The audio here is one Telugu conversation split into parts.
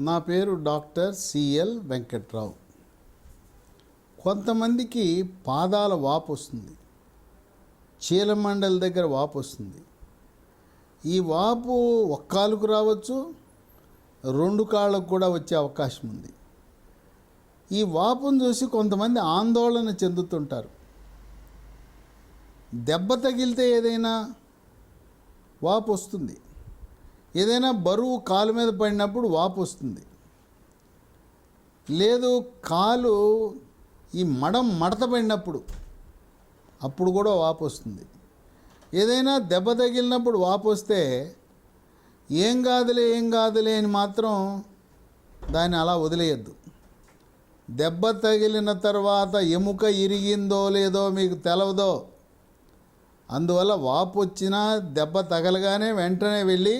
నా పేరు డాక్టర్ సిఎల్ వెంకట్రావు. కొంతమందికి పాదాల వాపు వస్తుంది. చీలమండలి దగ్గర వాపు వస్తుంది. ఈ వాపు ఒక్కాలుకు రావచ్చు రెండు కాళ్ళకు కూడా వచ్చే అవకాశం ఉంది. ఈ వాపును చూసి కొంతమంది ఆందోళన చెందుతుంటారు. దెబ్బ తగిలితే ఏదైనా వాపు వస్తుంది. ఏదైనా బరువు కాలు మీద పడినప్పుడు వాపు వస్తుంది. లేదు కాలు ఈ మడం మడత పడినప్పుడు అప్పుడు కూడా వాపు వస్తుంది. ఏదైనా దెబ్బ తగిలినప్పుడు వాపు వస్తే ఏం కాదులే ఏం కాదులే అని మాత్రం దాన్ని అలా వదిలేయద్దు. దెబ్బ తగిలిన తర్వాత ఎముక ఇరిగిందో లేదో మీకు తెలవదో అందువల్ల వాపు వచ్చినా దెబ్బ తగలగానే వెంటనే వెళ్ళి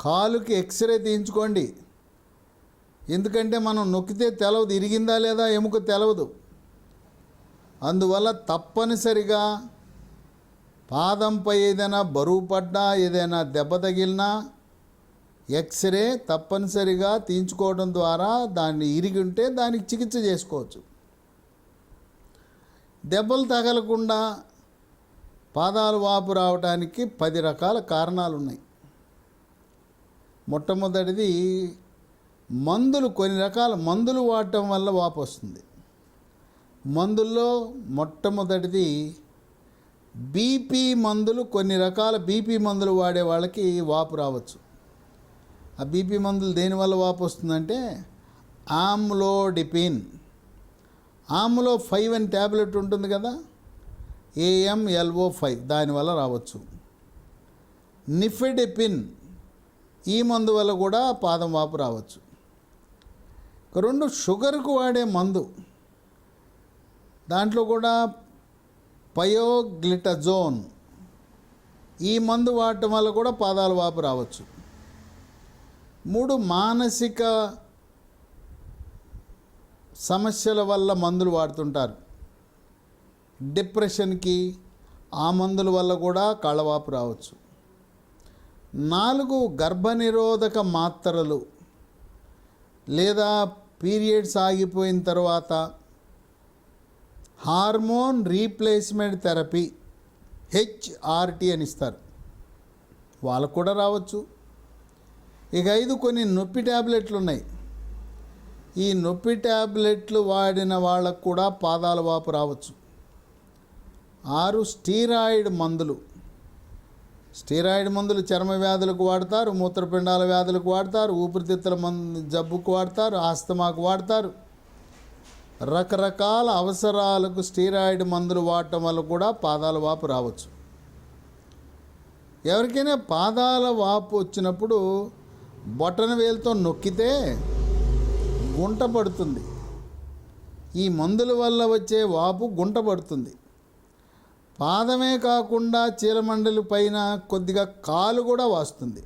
కాలుకి ఎక్స్రే తీయించుకోండి. ఎందుకంటే మనం నొక్కితే తెలవదు ఇరిగిందా లేదా ఎముక తెలవదు. అందువల్ల తప్పనిసరిగా పాదంపై ఏదైనా బరువు పడ్డా ఏదైనా దెబ్బ తగిలినా ఎక్స్రే తప్పనిసరిగా తీయించుకోవడం ద్వారా దాన్ని ఇరిగి ఉంటే దానికి చికిత్స చేసుకోవచ్చు. దెబ్బలు తగలకుండా పాదాలు వాపు రావడానికి పది రకాల కారణాలు ఉన్నాయి మొట్టమొదటిది మందులు కొన్ని రకాల మందులు వాడటం వల్ల వాపు వస్తుంది. మందుల్లో మొట్టమొదటిది బీపీ మందులు కొన్ని రకాల బీపీ మందులు వాడే వాళ్ళకి వాపు రావచ్చు. ఆ బీపీ మందులు దేనివల్ల వాపు వస్తుందంటే ఆమ్లోడిపిన్. ఆమ్లో ఫైవ్ అని ట్యాబ్లెట్ ఉంటుంది కదా ఏఎంఎల్ఓ ఫైవ్ దానివల్ల రావచ్చు. నిఫెడెపిన్ ఈ మందు వల్ల కూడా పాదం వాపు రావచ్చు. రెండు షుగర్కు వాడే మందు. దాంట్లో కూడా పయోగ్లిటజోన్. ఈ మందు వాడటం వల్ల కూడా పాదాల వాపు రావచ్చు. మూడు మానసిక సమస్యల వల్ల మందులు వాడుతుంటారు. డిప్రెషన్కి ఆ మందుల వల్ల కూడా కళ్ళవాపు రావచ్చు. నాలుగు గర్భనిరోధక మాత్రలు లేదా పీరియడ్స్ ఆగిపోయిన తర్వాత హార్మోన్ రీప్లేస్మెంట్ థెరపీ హెచ్ఆర్టీ అని ఇస్తారు. వాళ్ళకు కూడా రావచ్చు. ఇక ఐదు కొన్ని నొప్పి ట్యాబ్లెట్లు ఉన్నాయి. ఈ నొప్పి ట్యాబ్లెట్లు వాడిన వాళ్ళకు కూడా పాదాల వాపు రావచ్చు. ఆరు స్టీరాయిడ్ మందులు. స్టీరాయిడ్ మందులు చర్మ వ్యాధులకు వాడతారు మూత్రపిండాల వ్యాధులకు వాడతారు ఊపిరితిత్తుల మందు జబ్బుకు వాడతారు ఆస్తమాకు వాడతారు. రకరకాల అవసరాలకు స్టీరాయిడ్ మందులు వాడటం వల్ల కూడా పాదాల వాపు రావచ్చు. ఎవరికైనా పాదాల వాపు వచ్చినప్పుడు బొటన వేలుతో నొక్కితే గుంట పడుతుంది. ఈ మందుల వల్ల వచ్చే వాపు గుంట పడుతుంది. పాదమే కాకుండా చీలమండలి పైన కొద్దిగా కాలు కూడా వాస్తుంది.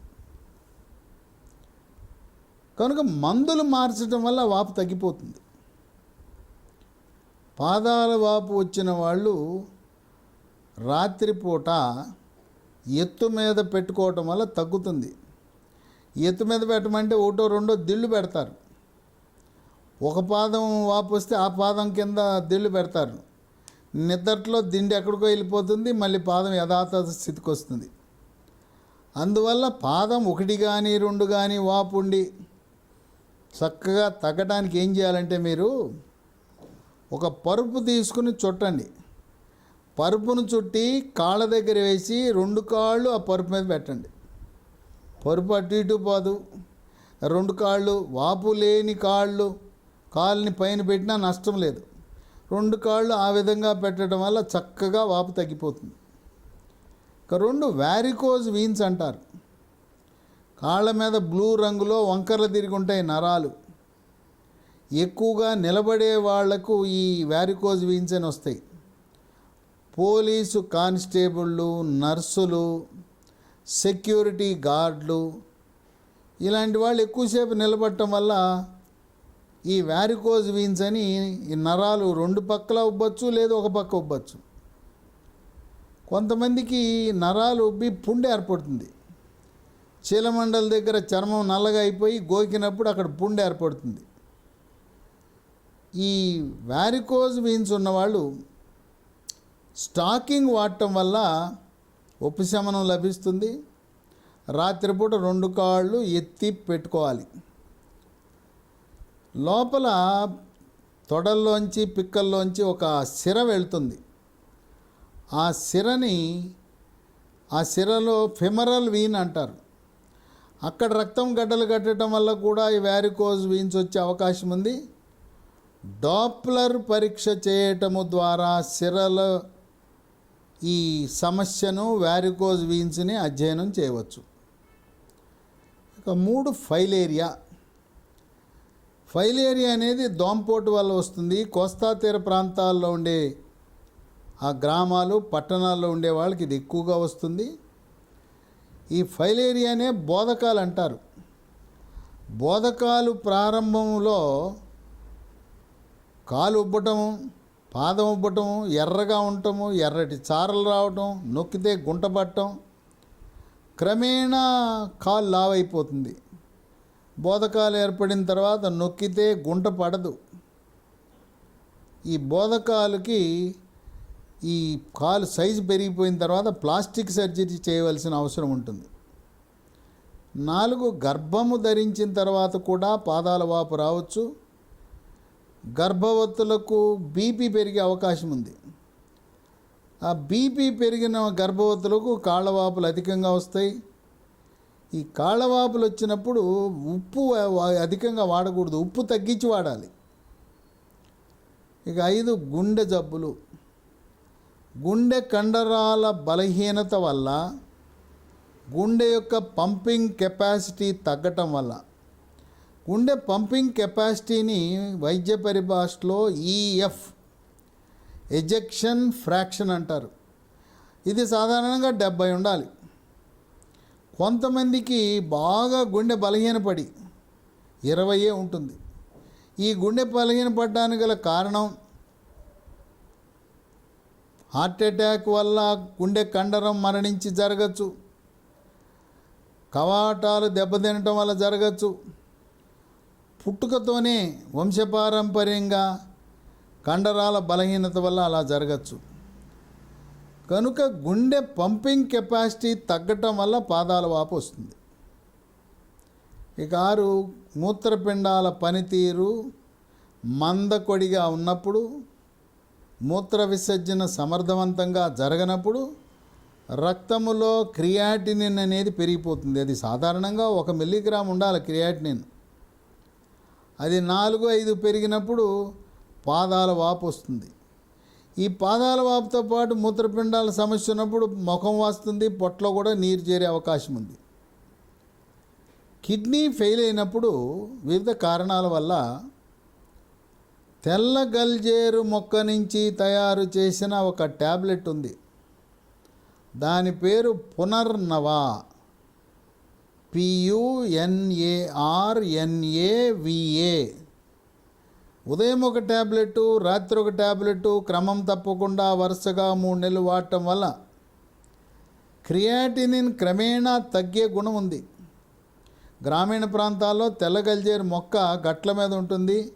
కనుక మందులు మార్చడం వల్ల వాపు తగ్గిపోతుంది. పాదాల వాపు వచ్చిన వాళ్ళు రాత్రిపూట ఎత్తు మీద పెట్టుకోవటం వల్ల తగ్గుతుంది. ఎత్తు మీద పెట్టమంటే ఒకటో రెండో దిళ్ళు పెడతారు. ఒక పాదం వాపు వస్తే ఆ పాదం కింద దిళ్ళు పెడతారు. నిద్రలో దిండి ఎక్కడికో వెళ్ళిపోతుంది మళ్ళీ పాదం యథాతథ స్థితికి వస్తుంది. అందువల్ల పాదం ఒకటి కానీ రెండు కానీ వాపుండి చక్కగా తగ్గడానికి ఏం చేయాలంటే మీరు ఒక పరుపు తీసుకుని చుట్టండి. పరుపును చుట్టి కాళ్ళ దగ్గర వేసి రెండు కాళ్ళు ఆ పరుపు మీద పెట్టండి. పరుపు అటు ఇటు పోదు. రెండు కాళ్ళు వాపు లేని కాళ్ళు కాళ్ళని పైన పెట్టినా నష్టం లేదు. రెండు కాళ్ళు ఆ విధంగా పెట్టడం వల్ల చక్కగా వాపు తగ్గిపోతుంది. ఇక రెండు వ్యారికోజ్ వీన్స్ అంటారు. కాళ్ళ మీద బ్లూ రంగులో వంకరలు తిరిగి ఉంటాయి నరాలు. ఎక్కువగా నిలబడే వాళ్ళకు ఈ వ్యారికోజ్ వీన్స్ అని వస్తాయి. పోలీసు కానిస్టేబుళ్ళు నర్సులు సెక్యూరిటీ గార్డులు ఇలాంటి వాళ్ళు ఎక్కువసేపు నిలబడటం వల్ల ఈ వ్యారికోజ్ వీన్స్ అని ఈ నరాలు రెండు పక్కల ఉబ్బచ్చు లేదు ఒక పక్క ఉబ్బచ్చు. కొంతమందికి నరాలు ఉబ్బి పుండు ఏర్పడుతుంది. చీలమండల దగ్గర చర్మం నల్లగా అయిపోయి గోకినప్పుడు అక్కడ పుండు ఏర్పడుతుంది. ఈ వ్యారికోజ్ వీన్స్ ఉన్నవాళ్ళు స్టాకింగ్ వాడటం వల్ల ఉపశమనం లభిస్తుంది. రాత్రిపూట రెండు కాళ్ళు ఎత్తి పెట్టుకోవాలి. లోపల తొడల్లోంచి పిక్కల్లోంచి ఒక సిర వెళ్తుంది. ఆ సిరని ఆ సిరలో ఫిమరల్ వీన్ అంటారు. అక్కడ రక్తం గడ్డలు కట్టడం వల్ల కూడా ఈ వ్యారికోజ్ వీన్స్ వచ్చే అవకాశం ఉంది. డాప్లర్ పరీక్ష చేయటము ద్వారా సిరల ఈ సమస్యను వ్యారికోజ్ వీన్స్ని అధ్యయనం చేయవచ్చు. ఇక మూడు ఫైలేరియా. ఫైలేరియా అనేది దోమపోటు వల్ల వస్తుంది. కోస్తా తీర ప్రాంతాల్లో ఉండే ఆ గ్రామాలు పట్టణాల్లో ఉండే వాళ్ళకి ఇది ఎక్కువగా వస్తుంది. ఈ ఫైలేరియానే బోధకాలు అంటారు. బోధకాలు ప్రారంభంలో కాలు ఉబ్బటము పాదం ఉబ్బటము ఎర్రగా ఉండటము ఎర్రటి చారలు రావటం నొక్కితే గుంట పట్టడం క్రమేణా కాలు లావైపోతుంది. బోధకాలు ఏర్పడిన తర్వాత నొక్కితే గుంట పడదు. ఈ బోధకాలకి ఈ కాలు సైజు పెరిగిపోయిన తర్వాత ప్లాస్టిక్ సర్జరీ చేయవలసిన అవసరం ఉంటుంది. నాలుగు గర్భము ధరించిన తర్వాత కూడా పాదాల వాపు రావచ్చు. గర్భవతులకు బీపీ పెరిగే అవకాశం ఉంది. ఆ బీపీ పెరిగిన గర్భవతులకు కాళ్ళవాపులు అధికంగా వస్తాయి. ఈ కాళ్ళవాపులు వచ్చినప్పుడు ఉప్పు అధికంగా వాడకూడదు. ఉప్పు తగ్గించి వాడాలి. ఇక ఐదు గుండె జబ్బులు. గుండె కండరాల బలహీనత వల్ల గుండె యొక్క పంపింగ్ కెపాసిటీ తగ్గటం వల్ల. గుండె పంపింగ్ కెపాసిటీని వైద్య పరిభాషలో ఈఎఫ్ ఎజెక్షన్ ఫ్రాక్షన్ అంటారు. ఇది సాధారణంగా డెబ్బై ఉండాలి. కొంతమందికి బాగా గుండె బలహీనపడి ఇరవయే ఉంటుంది. ఈ గుండె బలహీనపడడానికి గల కారణం హార్ట్ అటాక్ వల్ల గుండె కండరం మరణించి జరగచ్చు. కవాటాలు దెబ్బతినటం వల్ల జరగచ్చు. పుట్టుకతోనే వంశపారంపర్యంగా కండరాల బలహీనత వల్ల అలా జరగచ్చు. కనుక గుండె పంపింగ్ కెపాసిటీ తగ్గటం వల్ల పాదాల వాపు వస్తుంది. ఇక ఆరు మూత్రపిండాల పనితీరు మందకొడిగా ఉన్నప్పుడు మూత్ర విసర్జన సమర్థవంతంగా జరగనప్పుడు రక్తములో క్రియాటినిన్ అనేది పెరిగిపోతుంది. అది సాధారణంగా ఒక మిల్లీగ్రామ్ ఉండాలి క్రియాటినిన్. అది నాలుగు ఐదు పెరిగినప్పుడు పాదాల వాపు వస్తుంది. ఈ పాదాల వాపుతో పాటు మూత్రపిండాల సమస్య ఉన్నప్పుడు ముఖం వస్తుంది పొట్టలో కూడా నీరు చేరే అవకాశం ఉంది. కిడ్నీ ఫెయిల్ అయినప్పుడు వివిధ కారణాల వల్ల తెల్ల గల్జేరు మొక్క నుంచి తయారు చేసిన ఒక ట్యాబ్లెట్ ఉంది. దాని పేరు పునర్నవా. పియుఎన్ఏఆర్ఎన్ఏవిఏ ఉదయం ఒక ట్యాబ్లెట్ రాత్రి ఒక ట్యాబ్లెట్ క్రమం తప్పకుండా వరుసగా మూడు నెలలు వాడటం వల్ల క్రియాటినిన్ క్రమేణా తగ్గే గుణం ఉంది. గ్రామీణ ప్రాంతాల్లో తెల్లగల్జేరు మొక్క గట్ల మీద ఉంటుంది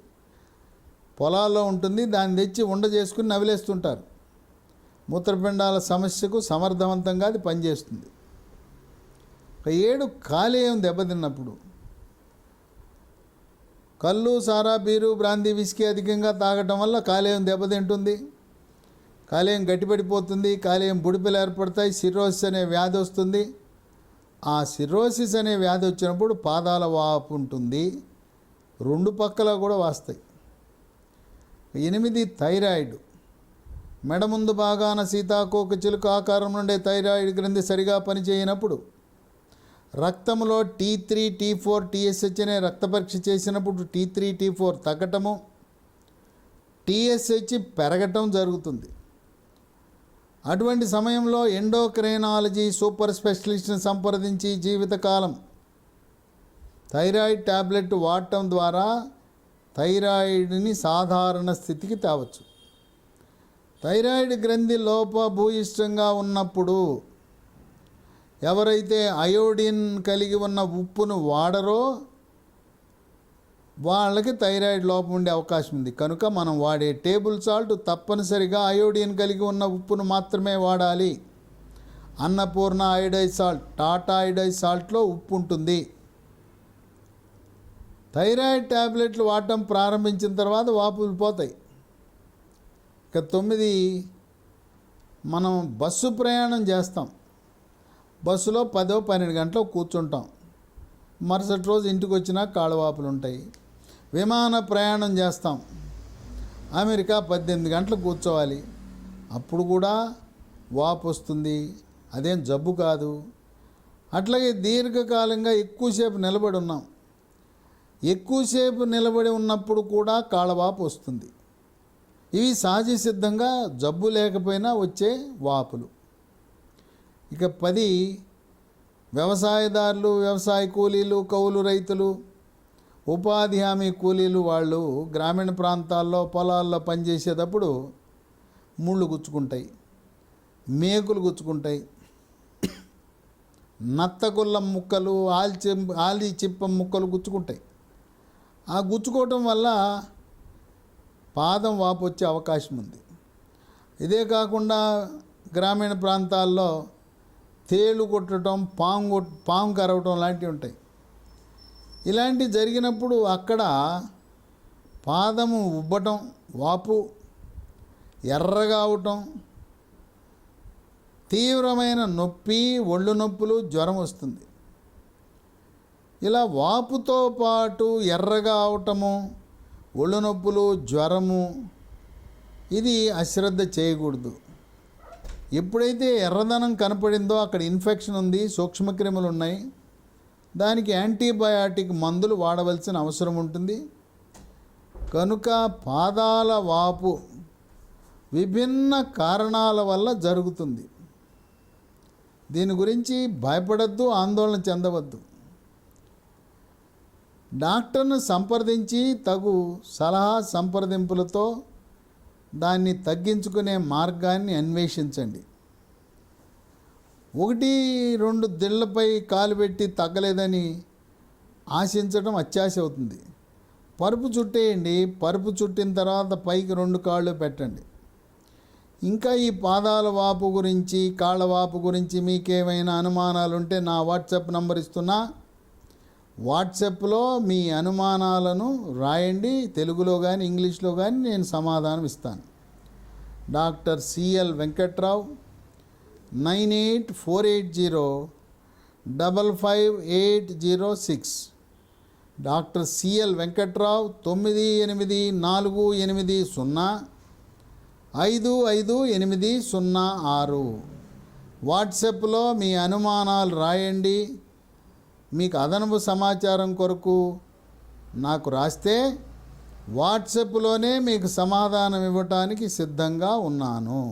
పొలాల్లో ఉంటుంది దాన్ని తెచ్చి ఉండ చేసుకుని నవిలేస్తుంటారు. మూత్రపిండాల సమస్యకు సమర్థవంతంగా అది పనిచేస్తుంది. ఒక ఏడు కాలేయం దెబ్బతిన్నప్పుడు కళ్ళు సారా బీరు బ్రాందీ విస్కీ అధికంగా తాగటం వల్ల కాలేయం దెబ్బతింటుంది. కాలేయం గట్టిపడిపోతుంది. కాలేయం బుడిపెలు ఏర్పడతాయి. సిర్రోసిస్ అనే వ్యాధి వస్తుంది. ఆ సిర్రోసిస్ అనే వ్యాధి వచ్చినప్పుడు పాదాల వాపు ఉంటుంది. రెండు పక్కల కూడా వాస్తాయి. ఎనిమిది థైరాయిడ్. మెడ ముందు భాగాన సీతాకోక చిలుక ఆకారం నుండే థైరాయిడ్ గ్రంథి సరిగా పనిచేయనప్పుడు రక్తంలో T three T four TSH అనే రక్త పరీక్ష చేసినప్పుడు టీ త్రీ టీ ఫోర్ తగ్గటము టీఎస్హెచ్ పెరగటం జరుగుతుంది. అటువంటి సమయంలో ఎండోక్రైనాలజీ సూపర్ స్పెషలిస్ట్ని సంప్రదించి జీవితకాలం థైరాయిడ్ ట్యాబ్లెట్ వాడటం ద్వారా థైరాయిడ్ని సాధారణ స్థితికి తేవచ్చు. థైరాయిడ్ గ్రంథి లోపభూయిష్టంగా ఉన్నప్పుడు ఎవరైతే అయోడిన్ కలిగి ఉన్న ఉప్పును వాడరో వాళ్ళకి థైరాయిడ్ లోపం ఉండే అవకాశం ఉంది. కనుక మనం వాడే టేబుల్ సాల్ట్ తప్పనిసరిగా అయోడిన్ కలిగి ఉన్న ఉప్పును మాత్రమే వాడాలి. Annapurna iodised salt Tata iodised సాల్ట్లో ఉప్పు ఉంటుంది థైరాయిడ్ ట్యాబ్లెట్లు వాడటం ప్రారంభించిన తర్వాత వాపులు పోతాయి. ఇక తొమ్మిది మనం బస్సు ప్రయాణం చేస్తాం. బస్సులో పదో పన్నెండు గంటలు కూర్చుంటాం. మరుసటి రోజు ఇంటికి వచ్చినా కాళ్ళవాపులు ఉంటాయి విమాన ప్రయాణం చేస్తాం. అమెరికా పద్దెనిమిది గంటలు కూర్చోవాలి. అప్పుడు కూడా వాపు వస్తుంది అదేం జబ్బు కాదు. అట్లాగే దీర్ఘకాలంగా ఎక్కువసేపు నిలబడి ఉన్నాం ఎక్కువసేపు నిలబడి ఉన్నప్పుడు కూడా కాళ్ళవాపు వస్తుంది ఇవి సహజ సిద్ధంగా జబ్బు లేకపోయినా వచ్చే వాపులు. ఇక పది వ్యవసాయదారులు వ్యవసాయ కూలీలు కౌలు రైతులు ఉపాధి హామీ కూలీలు వాళ్ళు గ్రామీణ ప్రాంతాల్లో పొలాల్లో పనిచేసేటప్పుడు ముళ్ళు గుచ్చుకుంటాయి మేకులు గుచ్చుకుంటాయి నత్తగుల్లం ముక్కలు ఆల్చి ఆలి చిప్ప ముక్కలు గుచ్చుకుంటాయి. ఆ గుచ్చుకోవటం వల్ల పాదం వాపు వచ్చే అవకాశం ఉంది. ఇదే కాకుండా గ్రామీణ ప్రాంతాల్లో తేలు కొట్టడం పాము కొట్ పాము కరవటం లాంటివి ఉంటాయి. ఇలాంటి జరిగినప్పుడు అక్కడ పాదము ఉబ్బటం వాపు ఎర్రగా అవటం తీవ్రమైన నొప్పి ఒళ్ళు నొప్పులు జ్వరం వస్తుంది. ఇలా వాపుతో పాటు ఎర్రగా అవటము ఒళ్ళు నొప్పులు జ్వరము ఇది అశ్రద్ధ చేయకూడదు. ఎప్పుడైతే ఎర్రదనం కనపడిందో అక్కడ ఇన్ఫెక్షన్ ఉంది సూక్ష్మక్రిములు ఉన్నాయి దానికి యాంటీబయాటిక్ మందులు వాడవలసిన అవసరం ఉంటుంది. కనుక పాదాల వాపు విభిన్న కారణాల వల్ల జరుగుతుంది. దీని గురించి భయపడద్దు ఆందోళన చెందవద్దు. డాక్టర్ను సంప్రదించి తగు సలహా సంప్రదింపులతో దాన్ని తగ్గించుకునే మార్గాన్ని అన్వేషించండి. ఒకటి రెండు దిళ్ళపై కాలు పెట్టి తగ్గలేదని ఆశించడం అత్యాశ అవుతుంది. పరుపు చుట్టేయండి పరుపు చుట్టిన తర్వాత పైకి రెండు కాళ్ళు పెట్టండి. ఇంకా ఈ పాదాల వాపు గురించి కాళ్ళ వాపు గురించి మీకేమైనా అనుమానాలు ఉంటే నా వాట్సాప్ నంబర్ ఇస్తున్నా. వాట్సాప్లో మీ అనుమానాలను రాయండి తెలుగులో కానీ ఇంగ్లీష్లో కానీ నేను సమాధానం ఇస్తాను. Doctor CL Venkatrao nine eight four eight zero double five eight zero six. Doctor CL Venkatrao తొమ్మిది ఎనిమిది నాలుగు ఎనిమిది సున్నా ఐదు ఐదు ఎనిమిది సున్నా ఆరు. వాట్సాప్లో మీ అనుమానాలు రాయండి మీకు అదనపు సమాచారం కొరకు నాకు రాస్తే వాట్సాప్లోనే మీకు సమాధానం ఇవ్వటానికి సిద్ధంగా ఉన్నాను.